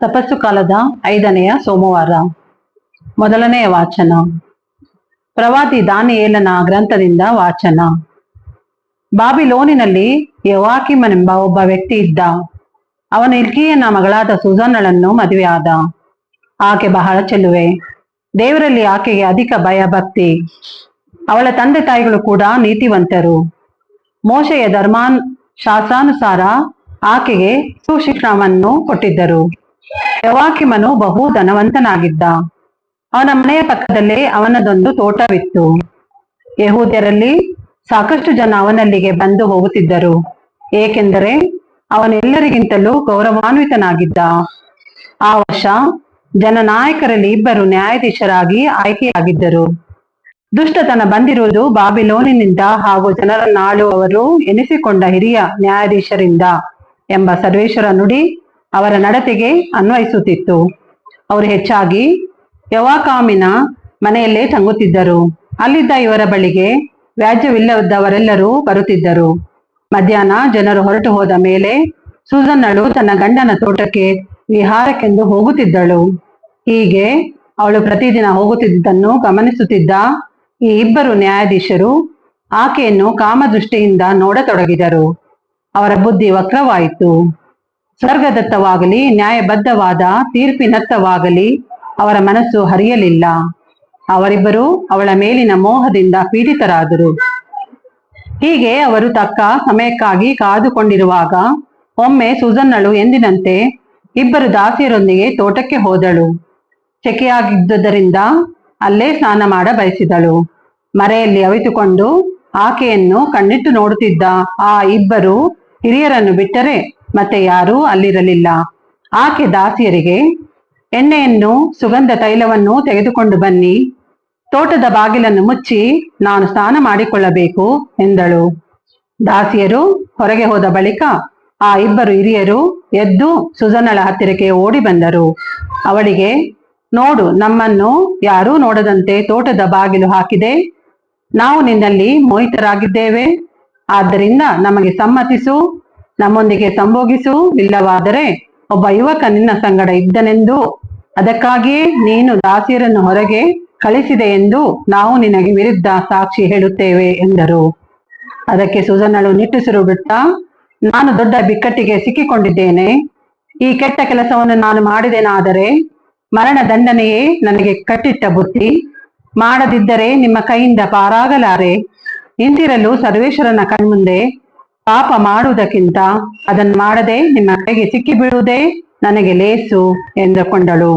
ತಪಸ್ಸು ಕಾಲದ ಐದನೆಯ ಸೋಮವಾರ. ಮೊದಲನೆಯ ವಾಚನ. ಪ್ರವಾದಿ ದಾನಿಯೇಲನ ಗ್ರಂಥದಿಂದ ವಾಚನ. ಬಾಬಿಲೋನಿನಲ್ಲಿ ಯವಾಕಿಮನೆಂಬ ಒಬ್ಬ ವ್ಯಕ್ತಿ ಇದ್ದ. ಅವನು ಇಲ್ಕಿಯನ ಮಗಳಾದ ಸುಜನ್ನಳನ್ನು ಮದುವೆಯಾದ ಆಕೆ ಬಹಳ ಚೆಲುವೆ. ದೇವರಲ್ಲಿ ಆಕೆಗೆ ಅಧಿಕ ಭಯ ಭಕ್ತಿ ಅವಳ ತಂದೆ ತಾಯಿಗಳು ಕೂಡ ನೀತಿವಂತರು. ಮೋಶೆಯ ಧರ್ಮಾನ್ ಶಾಸ್ತ್ರಾನುಸಾರ ಆಕೆಗೆ ಸುಶಿಕ್ಷಣವನ್ನು ಕೊಟ್ಟಿದ್ದರು. ಯವಾಕಿಮನು ಬಹು ಧನವಂತನಾಗಿದ್ದ? ಅವನ ಮನೆಯ ಪಕ್ಕದಲ್ಲೇ ಅವನದೊಂದು ತೋಟವಿತ್ತು. ಯಹೂದ್ಯರಲ್ಲಿ ಸಾಕಷ್ಟು ಜನ ಅವನಲ್ಲಿಗೆ ಬಂದು ಹೋಗುತ್ತಿದ್ದರು. ಏಕೆಂದರೆ ಅವನೆಲ್ಲರಿಗಿಂತಲೂ ಗೌರವಾನ್ವಿತನಾಗಿದ್ದ. ಆ ವರ್ಷ ಜನನಾಯಕರಲ್ಲಿ ಇಬ್ಬರು ನ್ಯಾಯಾಧೀಶರಾಗಿ ಆಯ್ಕೆಯಾಗಿದ್ದರು. ದುಷ್ಟತನ ಬಂದಿರುವುದು ಬಾಬಿಲೋನಿನಿಂದ ಹಾಗೂ ಜನರನ್ನಾಳುವವರು ಎನಿಸಿಕೊಂಡ ಹಿರಿಯ ನ್ಯಾಯಾಧೀಶರಿಂದ ಎಂಬ ಸರ್ವೇಶ್ವರ ನುಡಿ ಅವರ ನಡತೆಗೆ ಅನ್ವಯಿಸುತ್ತಿತ್ತು. ಅವರು ಹೆಚ್ಚಾಗಿ ಯವಾಕಾಮಿನ ಮನೆಯಲ್ಲೇ ತಂಗುತ್ತಿದ್ದರು. ಅಲ್ಲಿದ್ದ ಇವರ ಬಳಿಗೆ ವ್ಯಾಜ್ಯವಿಲ್ಲದವರೆಲ್ಲರೂ ಬರುತ್ತಿದ್ದರು. ಮಧ್ಯಾಹ್ನ ಜನರು ಹೊರಟು ಹೋದ ಮೇಲೆ ಸೂಸನ್ನಳು ತನ್ನ ಗಂಡನ ತೋಟಕ್ಕೆ ವಿಹಾರಕ್ಕೆಂದು ಹೋಗುತ್ತಿದ್ದಳು. ಹೀಗೆ ಅವಳು ಪ್ರತಿದಿನ ಹೋಗುತ್ತಿದ್ದನ್ನು ಗಮನಿಸುತ್ತಿದ್ದ ಈ ಇಬ್ಬರು ನ್ಯಾಯಾಧೀಶರು ಆಕೆಯನ್ನು ಕಾಮದೃಷ್ಟಿಯಿಂದ ನೋಡತೊಡಗಿದರು. ಅವರ ಬುದ್ಧಿ ವಕ್ರವಾಯಿತು. ಸ್ವರ್ಗದತ್ತವಾಗಲಿ, ನ್ಯಾಯಬದ್ಧವಾದ, ತೀರ್ಪಿನತ್ತವಾಗಲಿ ಅವರ ಮನಸ್ಸು ಹರಿಯಲಿಲ್ಲ. ಅವರಿಬ್ಬರು ಅವಳ ಮೇಲಿನ ಮೋಹದಿಂದ ಪೀಡಿತರಾದರು. ಹೀಗೆ ಅವರು ತಕ್ಕ ಸಮಯಕ್ಕಾಗಿ ಕಾದುಕೊಂಡಿರುವಾಗ ಒಮ್ಮೆ ಸುಜನ್ನಳು ಎಂದಿನಂತೆ ಇಬ್ಬರು ದಾಸಿಯರೊಂದಿಗೆ ತೋಟಕ್ಕೆ ಹೋದಳು. ಸೆಕೆಯಾಗಿದ್ದುದರಿಂದ ಅಲ್ಲೇ ಸ್ನಾನ ಮಾಡ ಬಯಸಿದಳು. ಮರೆಯಲ್ಲಿ ಅವಿತುಕೊಂಡು ಆಕೆಯನ್ನು ಕಣ್ಣಿಟ್ಟು ನೋಡುತ್ತಿದ್ದ ಆ ಇಬ್ಬರು ಹಿರಿಯರನ್ನು ಬಿಟ್ಟರೆ ಮತ್ತೆ ಯಾರೂ ಅಲ್ಲಿರಲಿಲ್ಲ. ಆಕೆ ದಾಸಿಯರಿಗೆ, ಎಣ್ಣೆಯನ್ನು, ಸುಗಂಧ ತೈಲವನ್ನು ತೆಗೆದುಕೊಂಡು ಬನ್ನಿ. ತೋಟದ ಬಾಗಿಲನ್ನು ಮುಚ್ಚಿ ನಾನು ಸ್ನಾನ ಮಾಡಿಕೊಳ್ಳಬೇಕು, ಎಂದಳು. ದಾಸಿಯರು ಹೊರಗೆ ಹೋದ ಬಳಿಕ ಆ ಇಬ್ಬರು ಹಿರಿಯರು ಎದ್ದು ಸುಜನಳ ಹತ್ತಿರಕ್ಕೆ ಓಡಿ ಬಂದರು. ಅವಳಿಗೆ, ನೋಡು, ನಮ್ಮನ್ನು ಯಾರೂ ನೋಡದಂತೆ ತೋಟದ ಬಾಗಿಲು ಹಾಕಿದೆ. ನಾವು ನಿನ್ನಲ್ಲಿ ಮೋಹಿತರಾಗಿದ್ದೇವೆ. ಆದ್ದರಿಂದ ನಮಗೆ ಸಮ್ಮತಿಸು. ನಮ್ಮೊಂದಿಗೆ ಸಂಭೋಗಿಸು, ಇಲ್ಲವಾದರೆ ಒಬ್ಬ ಯುವಕ ನಿನ್ನ ಸಂಗಡ ಇದ್ದನೆಂದು. ಅದಕ್ಕಾಗಿಯೇ ನೀನು ದಾಸಿಯರನ್ನು ಹೊರಗೆ ಕಳಿಸಿದೆ ಎಂದು ನಾವು ನಿನಗೆ ವಿರುದ್ಧ ಸಾಕ್ಷಿ ಹೇಳುತ್ತೇವೆ ಎಂದರು. ಅದಕ್ಕೆ ಸುಜನಳು ನಿಟ್ಟುಸಿರು ಬಿಟ್ಟ, ನಾನು ದೊಡ್ಡ ಬಿಕ್ಕಟ್ಟಿಗೆ ಸಿಕ್ಕಿಕೊಂಡಿದ್ದೇನೆ. ಈ ಕೆಟ್ಟ ಕೆಲಸವನ್ನು ನಾನು ಮಾಡಿದೆನಾದರೆ ಮರಣ ದಂಡನೆಯೇ ನನಗೆ ಕಟ್ಟಿಟ್ಟ ಬುತ್ತಿ ಮಾಡದಿದ್ದರೆ ನಿಮ್ಮ ಕೈಯಿಂದ ಪಾರಾಗಲಾರೆ. ನಿಂತಿರಲು ಸರ್ವೇಶ್ವರನ ಕಣ್ಮುಂದೆ ಪಾಪ ಮಾಡುವುದಕ್ಕಿಂತ ಅದನ್ನು ಮಾಡದೆ ನಿಮ್ಮ ಕೈಗೆ ಸಿಕ್ಕಿ ಬೀಳುವುದೇ ನನಗೆ ಲೇಸು ಎಂದುಕೊಂಡಳು.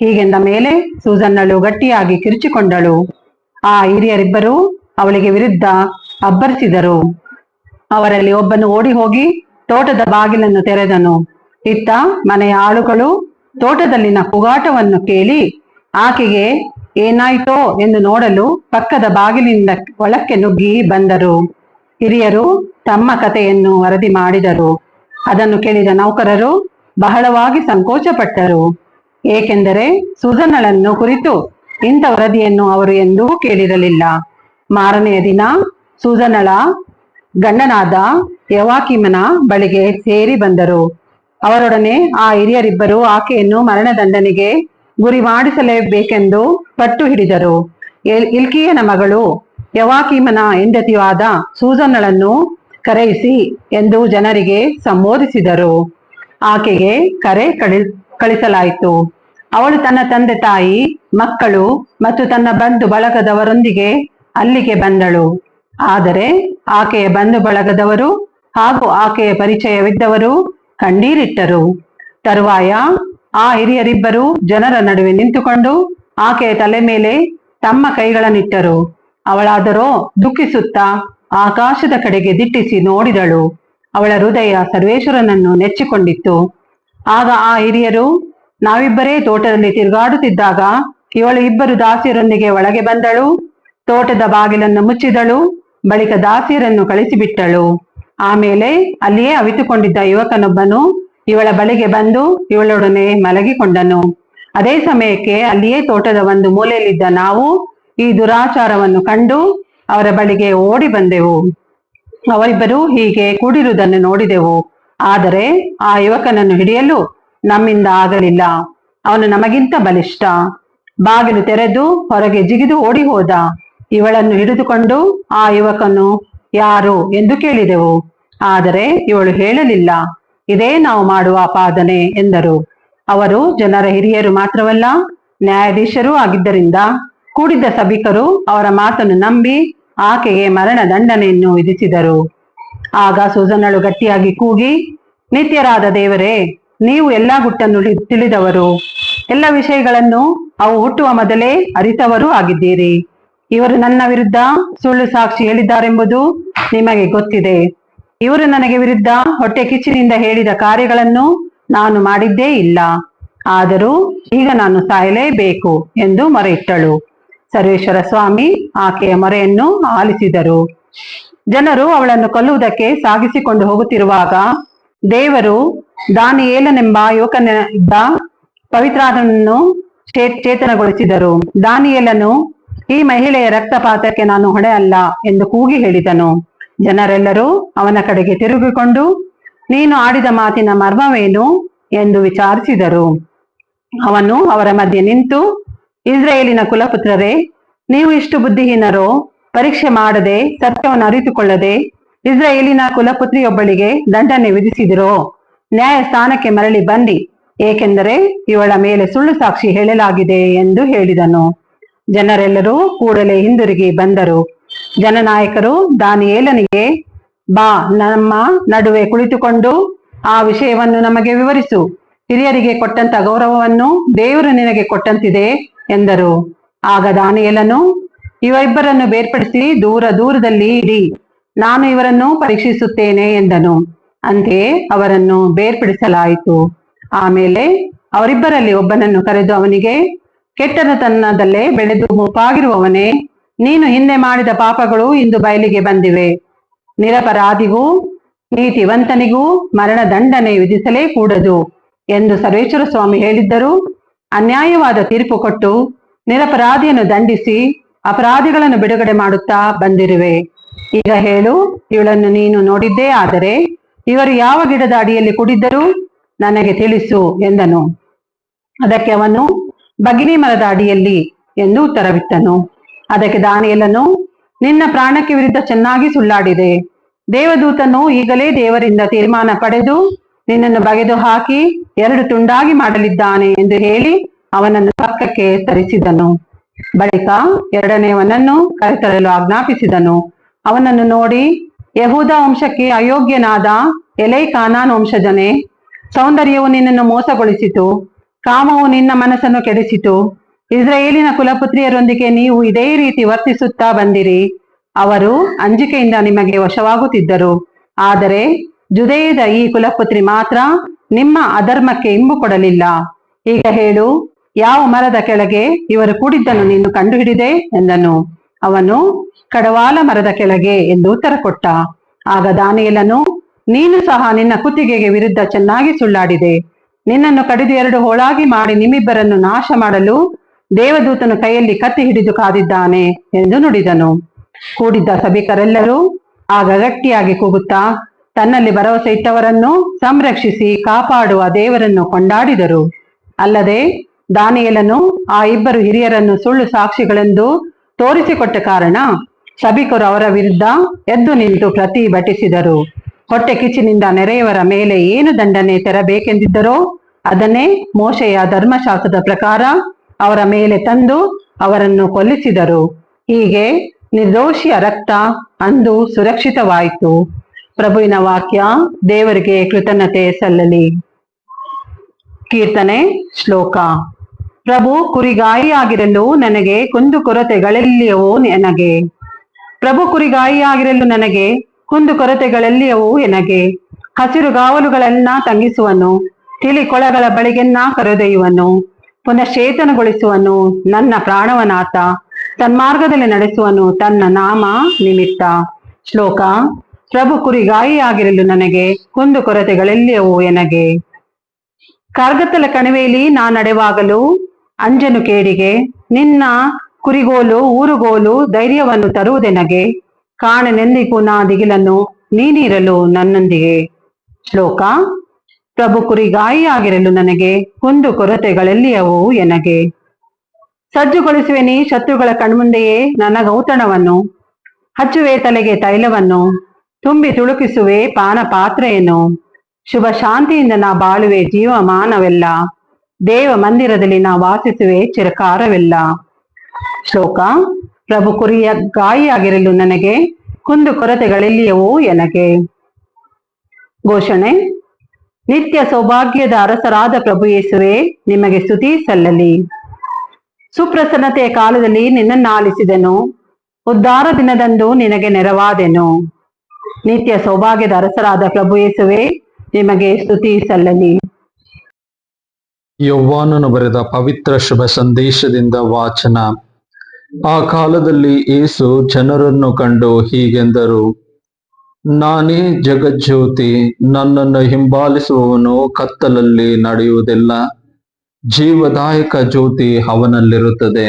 ಹೀಗೆಂದ ಮೇಲೆ ಸೂಸನ್ನಳು ಗಟ್ಟಿಯಾಗಿ ಕಿರುಚಿಕೊಂಡಳು. ಆ ಹಿರಿಯರಿಬ್ಬರೂ ಅವಳಿಗೆ ವಿರುದ್ಧ ಅಬ್ಬರಿಸಿದರು. ಅವರಲ್ಲಿ ಒಬ್ಬನು ಓಡಿ ಹೋಗಿ ತೋಟದ ಬಾಗಿಲನ್ನು ತೆರೆದನು. ಇತ್ತ ಮನೆಯ ಆಳುಗಳು ತೋಟದಲ್ಲಿನ ಕೂಗಾಟವನ್ನು ಕೇಳಿ, ಆಕೆಗೆ ಏನಾಯ್ತೋ ಎಂದು ನೋಡಲು ಪಕ್ಕದ ಬಾಗಿಲಿಂದ ಒಳಕ್ಕೆ ನುಗ್ಗಿ ಬಂದರು. ಹಿರಿಯರು ತಮ್ಮ ಕಥೆಯನ್ನು ವರದಿ ಮಾಡಿದರು. ಅದನ್ನು ಕೇಳಿದ ನೌಕರರು ಬಹಳವಾಗಿ ಸಂಕೋಚಪಟ್ಟರು. ಏಕೆಂದರೆ ಸುಜನಳನ್ನು ಕುರಿತು ಇಂಥ ವರದಿಯನ್ನು ಅವರು ಎಂದೂ ಕೇಳಿರಲಿಲ್ಲ. ಮಾರನೆಯ ದಿನ ಸುಜನಳ ಗಂಡನಾದ ಯವಾಕಿಮನ ಬಳಿಗೆ ಸೇರಿ ಬಂದರು. ಅವರೊಡನೆ ಆ ಹಿರಿಯರಿಬ್ಬರು ಆಕೆಯನ್ನು ಮರಣದಂಡನೆಗೆ ಗುರಿ ಮಾಡಿಸಲೇಬೇಕೆಂದು ಪಟ್ಟು ಹಿಡಿದರು. ಇಲ್ಕಿಯನ ಮಗಳು ಯವಾಕಿಮನ ಹೆಂಡತಿಯೂ ಆದ ಸೂಸನ್ನಳನ್ನು ಕರೆಯಿಸಿ ಎಂದು ಜನರಿಗೆ ಸಂಬೋಧಿಸಿದರು. ಆಕೆಗೆ ಕರೆ ಕಳಿ, ಕಳಿಸಲಾಯಿತು. ಅವಳು ತನ್ನ ತಂದೆ ತಾಯಿ, ಮಕ್ಕಳು ಮತ್ತು ತನ್ನ ಬಂಧು ಬಳಗದವರೊಂದಿಗೆ ಅಲ್ಲಿಗೆ ಬಂದಳು. ಆದರೆ ಆಕೆಯ ಬಂಧು ಬಳಗದವರು ಹಾಗೂ ಆಕೆಯ ಪರಿಚಯವಿದ್ದವರು ಕಣ್ಣೀರಿಟ್ಟರು. ತರುವಾಯ ಆ ಹಿರಿಯರಿಬ್ಬರು ಜನರ ನಡುವೆ ನಿಂತುಕೊಂಡು ಆಕೆಯ ತಲೆ ಮೇಲೆ ತಮ್ಮ ಕೈಗಳನ್ನಿಟ್ಟರು. ಅವಳಾದರೋ ದುಃಖಿಸುತ್ತಾ ಆಕಾಶದ ಕಡೆಗೆ ದಿಟ್ಟಿಸಿ ನೋಡಿದಳು. ಅವಳ ಹೃದಯ ಸರ್ವೇಶ್ವರನನ್ನು ನೆಚ್ಚಿಕೊಂಡಿತ್ತು. ಆಗ ಆ ಹಿರಿಯರು, ನಾವಿಬ್ಬರೇ ತೋಟದಲ್ಲಿ ತಿರುಗಾಡುತ್ತಿದ್ದಾಗ ಇವಳು ಇಬ್ಬರು ದಾಸಿಯರೊಂದಿಗೆ ಒಳಗೆ ಬಂದಳು. ತೋಟದ ಬಾಗಿಲನ್ನು ಮುಚ್ಚಿದಳು. ಬಳಿಕ ದಾಸಿಯರನ್ನು ಕಳಿಸಿಬಿಟ್ಟಳು. ಆಮೇಲೆ ಅಲ್ಲಿಯೇ ಅವಿತುಕೊಂಡಿದ್ದ ಯುವಕನೊಬ್ಬನು ಇವಳ ಬಳಿಗೆ ಬಂದು ಇವಳೊಡನೆ ಮಲಗಿಕೊಂಡನು. ಅದೇ ಸಮಯಕ್ಕೆ ಅಲ್ಲಿಯೇ ತೋಟದ ಒಂದು ಮೂಲೆಯಲ್ಲಿದ್ದ ನಾವು ಈ ದುರಾಚಾರವನ್ನು ಕಂಡು ಅವರ ಬಳಿಗೆ ಓಡಿ ಬಂದೆವು. ಅವರಿಬ್ಬರು ಹೀಗೆ ಕೂಡಿರುವುದನ್ನು ನೋಡಿದೆವು. ಆದರೆ ಆ ಯುವಕನನ್ನು ಹಿಡಿಯಲು ನಮ್ಮಿಂದ ಆಗಲಿಲ್ಲ. ಅವನು ನಮಗಿಂತ ಬಲಿಷ್ಠ. ಬಾಗಿಲು ತೆರೆದು ಹೊರಗೆ ಜಿಗಿದು ಓಡಿ ಹೋದ. ಇವಳನ್ನು ಹಿಡಿದುಕೊಂಡು ಆ ಯುವಕನು ಯಾರು ಎಂದು ಕೇಳಿದೆವು. ಆದರೆ ಇವಳು ಹೇಳಲಿಲ್ಲ. ಇದೇ ನಾವು ಮಾಡುವ ಅಪಾದನೆ ಎಂದರು. ಅವರು ಜನರ ಹಿರಿಯರು ಮಾತ್ರವಲ್ಲ ನ್ಯಾಯಾಧೀಶರೂ ಆಗಿದ್ದರಿಂದ ಕೂಡಿದ್ದ ಸಭಿಕರು ಅವರ ಮಾತನ್ನು ನಂಬಿ ಆಕೆಗೆ ಮರಣ ದಂಡನೆಯನ್ನು ವಿಧಿಸಿದರು. ಆಗ ಸುಜನಳು ಗಟ್ಟಿಯಾಗಿ ಕೂಗಿ, ನಿತ್ಯರಾದ ದೇವರೇ, ನೀವು ಎಲ್ಲಾ ಗುಟ್ಟನ್ನು ತಿಳಿದವರು. ಎಲ್ಲ ವಿಷಯಗಳನ್ನು ಅವು ಹುಟ್ಟುವ ಮೊದಲೇ ಅರಿತವರೂ ಆಗಿದ್ದೀರಿ. ಇವರು ನನ್ನ ವಿರುದ್ಧ ಸುಳ್ಳು ಸಾಕ್ಷಿ ಹೇಳಿದ್ದಾರೆಂಬುದು ನಿಮಗೆ ಗೊತ್ತಿದೆ. ಇವರು ನನಗೆ ವಿರುದ್ಧ ಹೊಟ್ಟೆ ಕಿಚ್ಚಿನಿಂದ ಹೇಳಿದ ಕಾರ್ಯಗಳನ್ನು ನಾನು ಮಾಡಿದ್ದೇ ಇಲ್ಲ. ಆದರೂ ಈಗ ನಾನು ಸಾಯಲೇಬೇಕು ಎಂದು ಮೊರೆಯಿಟ್ಟಳು. ಸರ್ವೇಶ್ವರ ಸ್ವಾಮಿ ಆಕೆಯ ಮೊರೆಯನ್ನು ಆಲಿಸಿದರು. ಜನರು ಅವಳನ್ನು ಕೊಲ್ಲುವುದಕ್ಕೆ ಸಾಗಿಸಿಕೊಂಡು ಹೋಗುತ್ತಿರುವಾಗ ದೇವರು ದಾನಿಯೇಲನೆಂಬ ಯುವಕನ ಇದ್ದ ಪವಿತ್ರಾದನನ್ನು ಚೇ- ಚೇತನಗೊಳಿಸಿದರು. ದಾನಿಯೇಲನು, ಈ ಮಹಿಳೆಯ ರಕ್ತಪಾತಕ್ಕೆ ನಾನು ಹೊಣೆ ಅಲ್ಲ ಎಂದು ಕೂಗಿ ಹೇಳಿದನು. ಜನರೆಲ್ಲರೂ ಅವನ ಕಡೆಗೆ ತಿರುಗಿಕೊಂಡು, ನೀನು ಆಡಿದ ಮಾತಿನ ಮರ್ಮವೇನು? ಎಂದು ವಿಚಾರಿಸಿದರು. ಅವನು ಅವರ ಮಧ್ಯೆ ನಿಂತು ಇಸ್ರಾಯೇಲಿನ ಕುಲಪುತ್ರರೇ, ನೀವು ಇಷ್ಟು ಬುದ್ಧಿಹೀನರೋ, ಪರೀಕ್ಷೆ ಮಾಡದೆ ಸತ್ಯವನ್ನು ಅರಿತುಕೊಳ್ಳದೆ ಇಸ್ರೇಲಿನ ಕುಲಪುತ್ರಿಯೊಬ್ಬಳಿಗೆ ದಂಡನೆ ವಿಧಿಸಿದಿರೋ, ನ್ಯಾಯಸ್ಥಾನಕ್ಕೆ ಮರಳಿ ಬನ್ನಿ, ಏಕೆಂದರೆ ಇವಳ ಮೇಲೆ ಸುಳ್ಳು ಸಾಕ್ಷಿ ಹೇಳಲಾಗಿದೆ ಎಂದು ಹೇಳಿದನು. ಜನರೆಲ್ಲರೂ ಕೂಡಲೇ ಹಿಂದಿರುಗಿ ಬಂದರು. ಜನನಾಯಕರು ದಾನಿಯೇಲನಿಗೆ, ಬಾ, ನಮ್ಮ ನಡುವೆ ಕುಳಿತುಕೊಂಡು ಆ ವಿಷಯವನ್ನು ನಮಗೆ ವಿವರಿಸು. ಹಿರಿಯರಿಗೆ ಕೊಟ್ಟಂತ ಗೌರವವನ್ನು ದೇವರು ನಿನಗೆ ಕೊಟ್ಟಂತಿದೆ. ಎಂದರು. ಆಗ ದಾನಿಯೇಲನು, ಇವರಿಬ್ಬರನ್ನು ಬೇರ್ಪಡಿಸಿ ದೂರ ದೂರದಲ್ಲಿ ಇಡಿ. ನಾನು ಇವರನ್ನು ಪರೀಕ್ಷಿಸುತ್ತೇನೆ ಎಂದನು. ಅಂತೆಯೇ ಅವರನ್ನು ಬೇರ್ಪಡಿಸಲಾಯಿತು. ಆಮೇಲೆ ಅವರಿಬ್ಬರಲ್ಲಿ ಒಬ್ಬನನ್ನು ಕರೆದು ಅವನಿಗೆ ಕೆಟ್ಟನತನದಲ್ಲೇ ಬೆಳೆದು ಮುಪ್ಪಾಗಿರುವವನೇ, ನೀನು ಹಿಂದೆ ಮಾಡಿದ ಪಾಪಗಳು ಇಂದು ಬಯಲಿಗೆ ಬಂದಿವೆ. ನಿರಪರಾಧಿಗೂ, ನೀತಿವಂತನಿಗೂ ಮರಣ ದಂಡನೆ ವಿಧಿಸಲೇ ಕೂಡದು ಎಂದು ಸರ್ವೇಶ್ವರ ಸ್ವಾಮಿ ಹೇಳಿದ್ದರು. ಅನ್ಯಾಯವಾದ ತೀರ್ಪು ಕೊಟ್ಟು ನಿರಪರಾಧಿಯನ್ನು ದಂಡಿಸಿ ಅಪರಾಧಿಗಳನ್ನು ಬಿಡುಗಡೆ ಮಾಡುತ್ತಾ ಬಂದಿರುವೆ. ಈಗ ಹೇಳು, ಇವಳನ್ನು ನೀನು ನೋಡಿದ್ದೇ ಆದರೆ ಇವರು ಯಾವ ಗಿಡದ ಅಡಿಯಲ್ಲಿ ಕುಡಿದ್ದರೂ ನನಗೆ ತಿಳಿಸು ಎಂದನು. ಅದಕ್ಕೆ ಅವನು, ಬಗಿನಿ ಮರದ ಅಡಿಯಲ್ಲಿ ಎಂದು ಉತ್ತರವಿತ್ತನು. ಅದಕ್ಕೆ ದಾನಿಯಲನು, ನಿನ್ನ ಪ್ರಾಣಕ್ಕೆ ವಿರುದ್ಧ ಚೆನ್ನಾಗಿ ಸುಳ್ಳಾಡಿದೆ. ದೇವದೂತನು ಈಗಲೇ ದೇವರಿಂದ ತೀರ್ಮಾನ ಪಡೆದು ನಿನ್ನನ್ನು ಬಗೆದು ಹಾಕಿ ಎರಡು ತುಂಡಾಗಿ ಮಾಡಲಿದ್ದಾನೆ ಎಂದು ಹೇಳಿ ಅವನನ್ನು ಪಕ್ಕಕ್ಕೆ ತರಿಸಿದನು. ಬಳಿಕ ಎರಡನೆಯವನನ್ನು ಕರೆತರಲು ಆಜ್ಞಾಪಿಸಿದನು. ಅವನನ್ನು ನೋಡಿ, ಯಹೂದ ವಂಶಕ್ಕೆ ಅಯೋಗ್ಯನಾದ ಎಲೈ ಕಾನಾನ್ ವಂಶಜನೇ, ಸೌಂದರ್ಯವು ನಿನ್ನನ್ನು ಮೋಸಗೊಳಿಸಿತು, ಕಾಮವು ನಿನ್ನ ಮನಸ್ಸನ್ನು ಕೆಡಿಸಿತು ಇಸ್ರೇಲಿನ ಕುಲಪುತ್ರಿಯರೊಂದಿಗೆ ನೀವು ಇದೇ ರೀತಿ ವರ್ತಿಸುತ್ತಾ ಬಂದಿರಿ. ಅವರು ಅಂಜಿಕೆಯಿಂದ ನಿಮಗೆ ವಶವಾಗುತ್ತಿದ್ದರು. ಆದರೆ ಜುದೇಯದ ಈ ಕುಲಪುತ್ರಿ ಮಾತ್ರ ನಿಮ್ಮ ಅಧರ್ಮಕ್ಕೆ ಇಂಬು ಕೊಡಲಿಲ್ಲ. ಈಗ ಹೇಳು, ಯಾವ ಮರದ ಕೆಳಗೆ ಇವರು ಕೂಡಿದ್ದನ್ನು ನೀನು ಕಂಡುಹಿಡಿದೆ ಎಂದನು. ಅವನು, ಕಡವಾಲ ಮರದ ಕೆಳಗೆ ಎಂದು ಉತ್ತರ ಕೊಟ್ಟ. ಆಗ ದಾನಿಯಲನು, ನೀನು ಸಹ ನಿನ್ನ ಕುತ್ತಿಗೆಗೆ ವಿರುದ್ಧ ಚೆನ್ನಾಗಿ ಸುಳ್ಳಾಡಿದೆ. ನಿನ್ನನ್ನು ಕಡಿದು ಎರಡು ಹೋಳಾಗಿ ಮಾಡಿ ನಿಮ್ಮಿಬ್ಬರನ್ನು ನಾಶ ಮಾಡಲು ದೇವದೂತನು ಕೈಯಲ್ಲಿ ಕತ್ತಿ ಹಿಡಿದು ಕಾದಿದ್ದಾನೆ ಎಂದು ನುಡಿದನು. ಕೂಡಿದ್ದ ಸಭಿಕರೆಲ್ಲರೂ ಆಗ ಗಟ್ಟಿಯಾಗಿ ಕೂಗುತ್ತಾ ತನ್ನಲ್ಲಿ ಭರವಸೆ ಇಟ್ಟವರನ್ನು ಸಂರಕ್ಷಿಸಿ ಕಾಪಾಡುವ ದೇವರನ್ನು ಕೊಂಡಾಡಿದರು. ಅಲ್ಲದೆ ದಾನಿಯಲನು ಆ ಇಬ್ಬರು ಹಿರಿಯರನ್ನು ಸುಳ್ಳು ಸಾಕ್ಷಿಗಳೆಂದು ತೋರಿಸಿಕೊಟ್ಟ ಕಾರಣ ಸಭಿಕರು ಅವರ ವಿರುದ್ಧ ಎದ್ದು ನಿಂತು ಪ್ರತಿಭಟಿಸಿದರು. ಹೊಟ್ಟೆ ಕಿಚ್ಚಿನಿಂದ ನೆರೆಯವರ ಮೇಲೆ ಏನು ದಂಡನೆ ತೆರಬೇಕೆಂದಿದ್ದರೋ ಅದನ್ನೇ ಮೋಶೆಯ ಧರ್ಮಶಾಸ್ತ್ರದ ಪ್ರಕಾರ ಅವರ ಮೇಲೆ ತಂದು ಅವರನ್ನು ಕೊಲ್ಲಿಸಿದರು. ಹೀಗೆ ನಿರ್ದೋಷಿಯ ರಕ್ತ ಅಂದು ಸುರಕ್ಷಿತವಾಯಿತು. ಪ್ರಭುವಿನ ವಾಕ್ಯ, ದೇವರಿಗೆ ಕೃತಜ್ಞತೆ ಸಲ್ಲಲಿ. ಕೀರ್ತನೆ, ಶ್ಲೋಕ. ಪ್ರಭು, ಕುರಿಗಾಯಿಯಾಗಿರಲು ನನಗೆ ಕುಂದು ಕೊರತೆಗಳೆಲ್ಲಿಯವೋ ನನಗೆ ಪ್ರಭು, ಕುರಿಗಾಯಿಯಾಗಿರಲು ನನಗೆ ಕುಂದು ಕೊರತೆಗಳೆಲ್ಲಿಯವೋ ನನಗೆ ಹಸಿರು ಗಾವಲುಗಳನ್ನ ತಂಗಿಸುವನು ತಿಳಿ ಕೊಳಗಳ ಬಳಿಗೆನ್ನ ಕರೆದೊಯ್ಯುವನು, ಪುನಶ್ಚೇತನಗೊಳಿಸುವನು, ನನ್ನ ಪ್ರಾಣವನಾಥ ತನ್ಮಾರ್ಗದಲ್ಲಿ ನಡೆಸುವನು, ತನ್ನ ನಾಮ ನಿಮಿತ್ತ. ಶ್ಲೋಕ. ಪ್ರಭು ಕುರಿಗಾಯಿಯಾಗಿರಲು ನನಗೆ ಕುಂದು ಕೊರತೆಗಳೆಲ್ಲವೂ ಎನಗೆ. ಕಾರ್ಗತ್ತಲ ಕಣಿವೆಯಲ್ಲಿ ನಾ ನಡೆವಾಗಲು ಅಂಜನು ಕೇಡಿಗೆ, ನಿನ್ನ ಕುರಿಗೋಲು ಊರುಗೋಲು ಧೈರ್ಯವನ್ನು ತರುವುದೆನಗೆ. ಕಾಣನೆಂದಿಗೂ ನಾ ದಿಗಿಲನ್ನು, ನೀನಿರಲು ನನ್ನೊಂದಿಗೆ. ಶ್ಲೋಕ, ಪ್ರಭು ಕುರಿಗಾಯಿಯಾಗಿರಲು ನನಗೆ ಕುಂದು ಕೊರತೆಗಳೆಲ್ಲಿಯವು ಎನಗೆ. ಸಜ್ಜುಗೊಳಿಸುವೆನಿ ಶತ್ರುಗಳ ಕಣ್ಮುಂದೆಯೇ ನನ್ನ ಗೌತಣವನ್ನು ಹಚ್ಚುವೆ ತಲೆಗೆ ತೈಲವನ್ನು ತುಂಬಿ ತುಳುಕಿಸುವೆ ಪಾನ ಪಾತ್ರೆಯನ್ನು ಶುಭ ಶಾಂತಿಯಿಂದ ನಾ ಬಾಳುವೆ ಜೀವಮಾನವೆಲ್ಲ. ದೇವ ಮಂದಿರದಲ್ಲಿ ನಾ ವಾಸಿಸುವೆ ಚಿರಕಾರವೆಲ್ಲ. ಶ್ಲೋಕ, ಪ್ರಭು ಕುರಿಯ ಗಾಯಿಯಾಗಿರಲು ನನಗೆ ಕುಂದು ಕೊರತೆಗಳೆಲ್ಲಿಯವು ಎನಗೆ? ಘೋಷಣೆ, ನಿತ್ಯ ಸೌಭಾಗ್ಯದ ಅರಸರಾದ ಪ್ರಭು ಯೇಸುವೆ, ನಿಮಗೆ ಸ್ತುತಿ ಸಲ್ಲಲಿ. ಸುಪ್ರಸನ್ನತೆಯ ಕಾಲದಲ್ಲಿ ನಿನ್ನನ್ನಾಲಿಸಿದೆನು. ಉದ್ಧಾರ ದಿನದಂದು ನಿನಗೆ ನೆರವಾದೆನು. ನಿತ್ಯ ಸೌಭಾಗ್ಯದ ಅರಸರಾದ ಪ್ರಭು ಯೇಸುವೆ, ನಿಮಗೆ ಸ್ತುತಿ ಸಲ್ಲಲಿ. ಯೌವಾನನು ಬರೆದ ಪವಿತ್ರ ಶುಭ ಸಂದೇಶದಿಂದ ವಾಚನ. ಆ ಕಾಲದಲ್ಲಿ ಏಸು ಜನರನ್ನು ಕಂಡು ಹೀಗೆಂದರು, ನಾನೇ ಜಗಜ್ಯೋತಿ, ನನ್ನನ್ನು ಹಿಂಬಾಲಿಸುವವನು ಕತ್ತಲಲ್ಲಿ ನಡೆಯುವುದಿಲ್ಲ. ಜೀವದಾಯಕ ಜ್ಯೋತಿ ಅವನಲ್ಲಿರುತ್ತದೆ.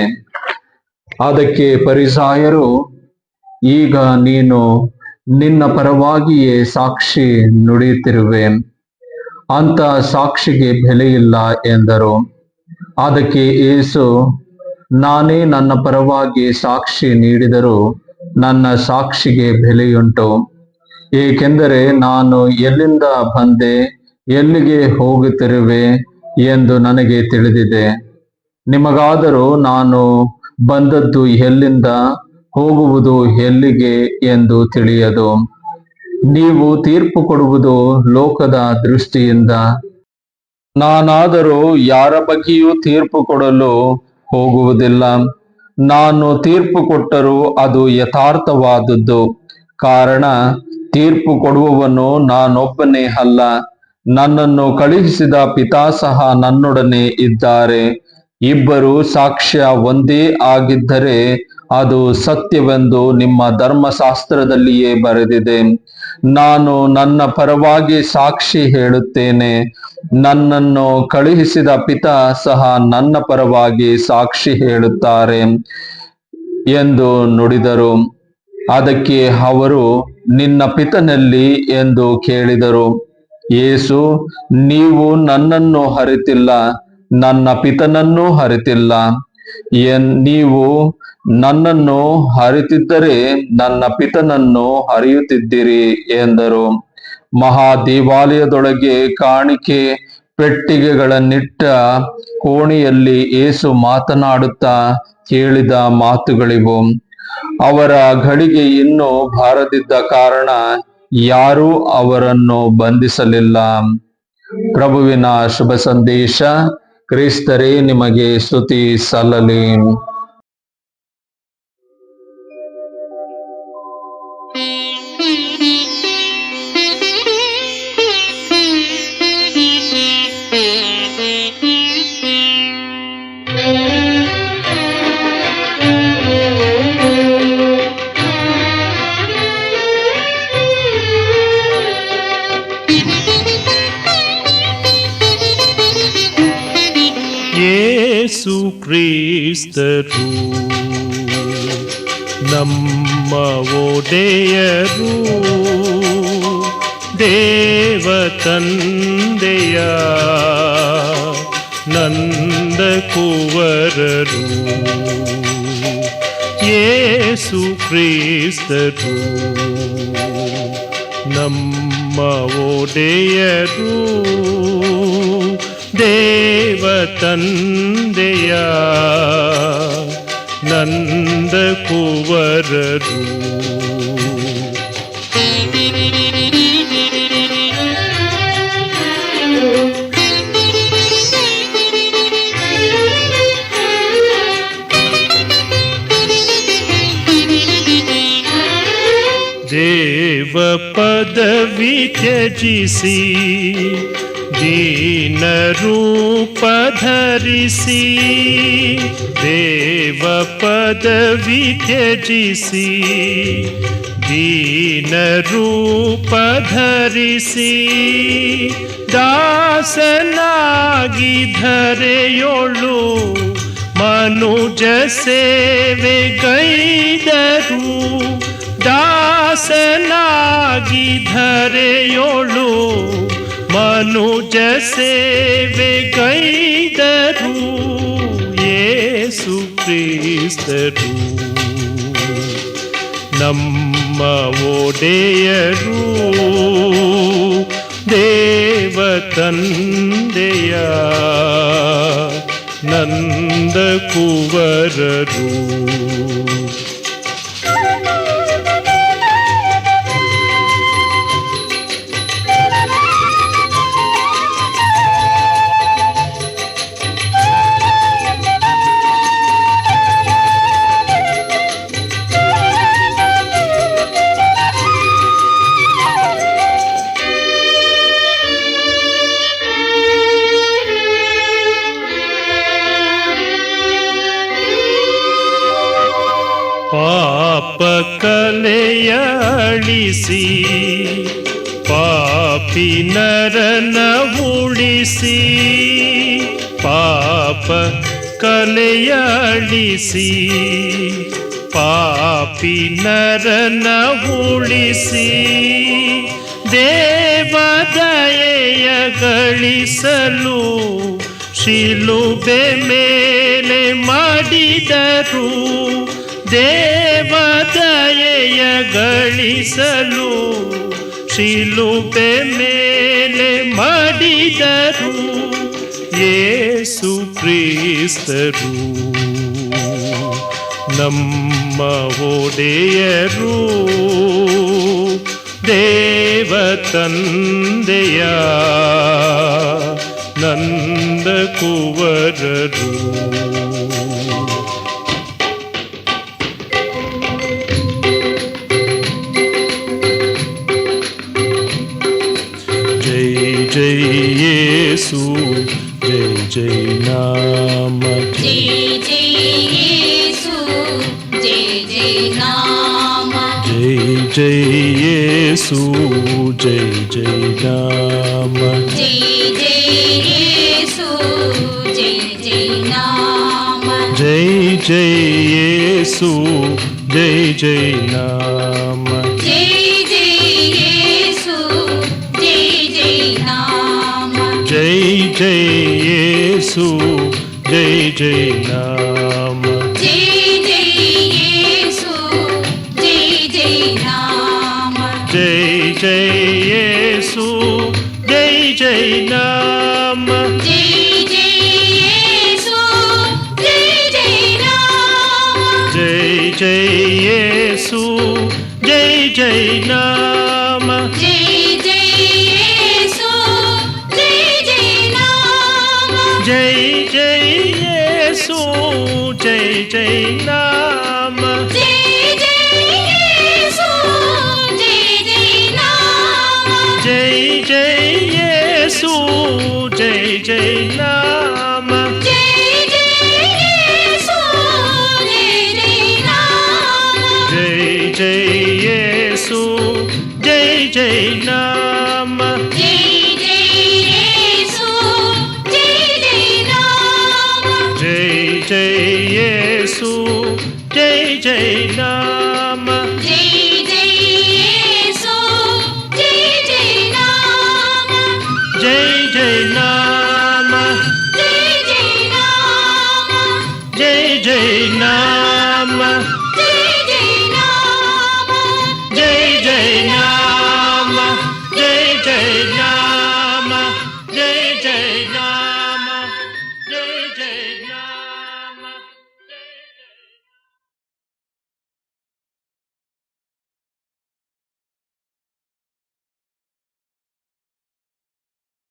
ಅದಕ್ಕೆ ಪರಿಸಾಯರು, ಈಗ ನೀನು ನಿನ್ನ ಪರವಾಗಿಯೇ ಸಾಕ್ಷಿ ನುಡಿಯುತ್ತಿರುವೆ ಅಂತ ಸಾಕ್ಷಿಗೆ ಬೆಲೆಯಿಲ್ಲ ಎಂದರು. ಅದಕ್ಕೆ ಏಸು ನಾನೇ ನನ್ನ ಪರವಾಗಿ ಸಾಕ್ಷಿ ನೀಡಿದರೂ ನನ್ನ ಸಾಕ್ಷಿಗೆ ಬೆಲೆಯುಂಟು. ಏಕೆಂದರೆ ನಾನು ಎಲ್ಲಿಂದ ಬಂದೆ, ಎಲ್ಲಿಗೆ ಹೋಗುತ್ತಿರುವೆ ಎಂದು ನನಗೆ ತಿಳಿದಿದೆ. ನಿಮಗಾದರೂ ನಾನು ಬಂದದ್ದು ಎಲ್ಲಿಂದ? ಹೋಗುವುದು ಎಲ್ಲಿಗೆ ಎಂದು ತಿಳಿಯದು. ನೀವು ತೀರ್ಪು ಕೊಡುವುದು ಲೋಕದ ದೃಷ್ಟಿಯಿಂದ. ನಾನಾದರೂ ಯಾರ ಬಗ್ಗೆಯೂ ತೀರ್ಪು ಕೊಡಲು ಹೋಗುವುದಿಲ್ಲ. ನಾನು ತೀರ್ಪು ಕೊಟ್ಟರೂ ಅದು ಯಥಾರ್ಥವಾದದ್ದು. ಕಾರಣ, ತೀರ್ಪು ಕೊಡುವವನು ನಾನೊಬ್ಬನೇ ಅಲ್ಲ. ನನ್ನನ್ನು ಕಳುಹಿಸಿದ ಪಿತಾ ಸಹ ನನ್ನೊಡನೆ ಇದ್ದಾರೆ. ಇಬ್ಬರು ಸಾಕ್ಷ್ಯ ಒಂದೇ ಆಗಿದ್ದರೆ ಅದು ಸತ್ಯವೆಂದು ನಿಮ್ಮ ಧರ್ಮಶಾಸ್ತ್ರದಲ್ಲಿಯೇ ಬರೆದಿದೆ. ನಾನು ನನ್ನ ಪರವಾಗಿ ಸಾಕ್ಷಿ ಹೇಳುತ್ತೇನೆ. ನನ್ನನ್ನು ಕಳುಹಿಸಿದ ಪಿತ ಸಹ ನನ್ನ ಪರವಾಗಿ ಸಾಕ್ಷಿ ಹೇಳುತ್ತಾರೆ ಎಂದು ನುಡಿದರು. ಅದಕ್ಕೆ ಅವರು, ನಿನ್ನ ಪಿತನಲ್ಲಿ ಎಂದು ಕೇಳಿದರು. ಯೇಸು, ನೀವು ನನ್ನನ್ನು ಹರಿತಿಲ್ಲ ನನ್ನ ಪಿತನನ್ನೂ ಹರಿತಿಲ್ಲ ಎನ್, ನೀವು ನನ್ನನ್ನು ಹರಿತಿದ್ದರೆ ನನ್ನ ಪಿತನನ್ನು ಹರಿಯುತ್ತಿದ್ದೀರಿ ಎಂದರು. ಮಹಾ ದೇವಾಲಯದೊಳಗೆ ಕಾಣಿಕೆ ಪೆಟ್ಟಿಗೆಗಳನ್ನಿಟ್ಟ ಕೋಣೆಯಲ್ಲಿ ಏಸು ಮಾತನಾಡುತ್ತಾ ಕೇಳಿದ ಮಾತುಗಳಿವು. ಅವರ ಘಳಿಗೆ ಇನ್ನೂ ಬಾರದಿದ್ದ ಕಾರಣ ಯಾರೂ ಅವರನ್ನು ಬಂಧಿಸಲಿಲ್ಲ. ಪ್ರಭುವಿನ ಶುಭ ಸಂದೇಶ ಕ್ರಿಸ್ತರೇ ನಿಮಗೆ ಸ್ತುತಿ ಸಲ್ಲಲಿ. ಕ್ರಿಸ್ತರು ನಮ್ಮ ಒಡೆಯರು ದೇವ ತಂದೆಯ ನಂದ ಕುವರರು ಯೇಸು ಕ್ರಿಸ್ತರು ನಮ್ಮ ಒಡೆಯರು ದೇವ ತಂದೆಯ ನಂದ ಕುವರರು ದೇವ ಪದವಿ ತ್ಯಜಿಸಿ ीनरूप पधरिषि देव पदवीजि दीनरूप पधरिषि दासनागी धरेलु मनुजसे वे गैनरु दासनागी धरेळु ಮನುಜ ಸೇವೆ ಕೈದರು ಯೇಸು ಕ್ರಿಸ್ತರು. ನಮ್ಮ ಒಡೆಯರು ದೇವತಂದೆಯ ನಂದ ಕುವರರು ಅಳಿಸಿ ಪಾಪಿ ನರನ ಉಳಿಸಿ ಪಾಪ ಕಲೆಯಳಿಸಿ ಪಾಪಿ ನರನ ಉಳಿಸಿ ದೇವದಯೆಯ ಗಳಿಸಲು ಶಿಲುಬೆ ಮೇಲೆ ಮಾಡಿದರು. ದೇವದಯೆಯ ಗಳಿಸಲು ಶಿಲುಬೆ ಮೇಲೆ ಮಾಡಿದರು ಯೇಸು ಕ್ರಿಸ್ತರು ನಮ್ಮ ಒಡೆಯರು ದೇವತಂದೆಯ ನಂದ ಕುವರರು జై యేసు జై జై రామ. జై జై యేసు జై జై రామ. జై జై యేసు జై జై రామ. జై జై नाम जय जय येसु जय जय नाम जय जय येसु जय जय नाम